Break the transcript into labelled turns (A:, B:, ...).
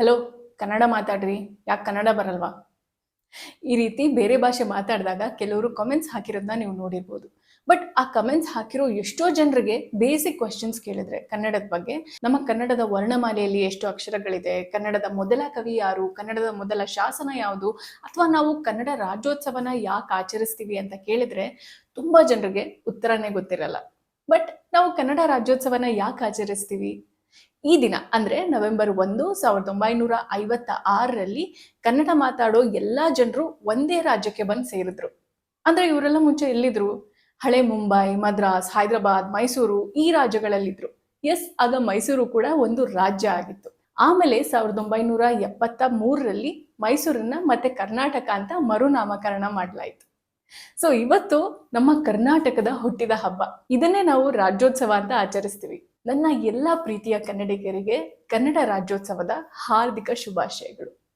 A: Hello Kannada ಮಾತಾಡ್ರಿ. ಯಾಕೆ ಕನ್ನಡ ಬರಲ್ವಾ? ಈ ರೀತಿ ಬೇರೆ ಭಾಷೆ ಮಾತಾಡಿದಾಗ ಕೆಲವರು ಕಮೆಂಟ್ಸ್ ಹಾಕಿರೋದನ್ನ ನೀವು ನೋಡಿರ್ಬೋದು. ಬಟ್ ಆ ಕಮೆಂಟ್ಸ್ ಹಾಕಿರೋ ಎಷ್ಟೋ ಜನರಿಗೆ ಬೇಸಿಕ್ ಕ್ವಶನ್ಸ್ ಕೇಳಿದ್ರೆ ಕನ್ನಡದ ಬಗ್ಗೆ. ನಮ್ಮ ಕನ್ನಡದ ವರ್ಣಮಾಲೆಯಲ್ಲಿ ಎಷ್ಟು ಅಕ್ಷರಗಳಿದೆ, ಕನ್ನಡದ ಮೊದಲ ಕವಿ ಯಾರು, ಕನ್ನಡದ ಮೊದಲ ಶಾಸನ ಯಾವುದು, ಅಥವಾ ನಾವು ಕನ್ನಡ ರಾಜ್ಯೋತ್ಸವನ ಯಾಕೆ ಆಚರಿಸ್ತೀವಿ ಅಂತ ಕೇಳಿದ್ರೆ ತುಂಬಾ ಜನರಿಗೆ ಉತ್ತರನೇ ಗೊತ್ತಿರಲ್ಲ. ಬಟ್ ನಾವು ಕನ್ನಡ ರಾಜ್ಯೋತ್ಸವನ ಯಾಕೆ ಆಚರಿಸ್ತೀವಿ? ಈ ದಿನ ಅಂದ್ರೆ ನವೆಂಬರ್ ಒಂದು ಸಾವಿರದ ಒಂಬೈನೂರ ಐವತ್ತ ಆರರಲ್ಲಿ ಕನ್ನಡ ಮಾತಾಡೋ ಎಲ್ಲಾ ಜನರು ಒಂದೇ ರಾಜ್ಯಕ್ಕೆ ಬಂದು ಸೇರಿದ್ರು. ಅಂದ್ರೆ ಇವರೆಲ್ಲ ಮುಂಚೆ ಎಲ್ಲಿದ್ರು? ಹಳೆ ಮುಂಬೈ, ಮದ್ರಾಸ್, ಹೈದರಾಬಾದ್, ಮೈಸೂರು ಈ ರಾಜ್ಯಗಳಲ್ಲಿದ್ರು. ಎಸ್, ಆಗ ಮೈಸೂರು ಕೂಡ ಒಂದು ರಾಜ್ಯ ಆಗಿತ್ತು. ಆಮೇಲೆ ಸಾವಿರದ ಒಂಬೈನೂರ ಎಪ್ಪತ್ತ ಮೂರರಲ್ಲಿ ಮೈಸೂರನ್ನ ಮತ್ತೆ ಕರ್ನಾಟಕ ಅಂತ ಮರುನಾಮಕರಣ ಮಾಡಲಾಯಿತು. ಸೊ ಇವತ್ತು ನಮ್ಮ ಕರ್ನಾಟಕದ ಹುಟ್ಟಿದ ಹಬ್ಬ. ಇದನ್ನೇ ನಾವು ರಾಜ್ಯೋತ್ಸವ ಅಂತ ಆಚರಿಸ್ತೀವಿ. ನನ್ನ ಎಲ್ಲ ಪ್ರೀತಿಯ ಕನ್ನಡಿಗರಿಗೆ ಕನ್ನಡ ರಾಜ್ಯೋತ್ಸವದ ಹಾರ್ದಿಕ ಶುಭಾಶಯಗಳು.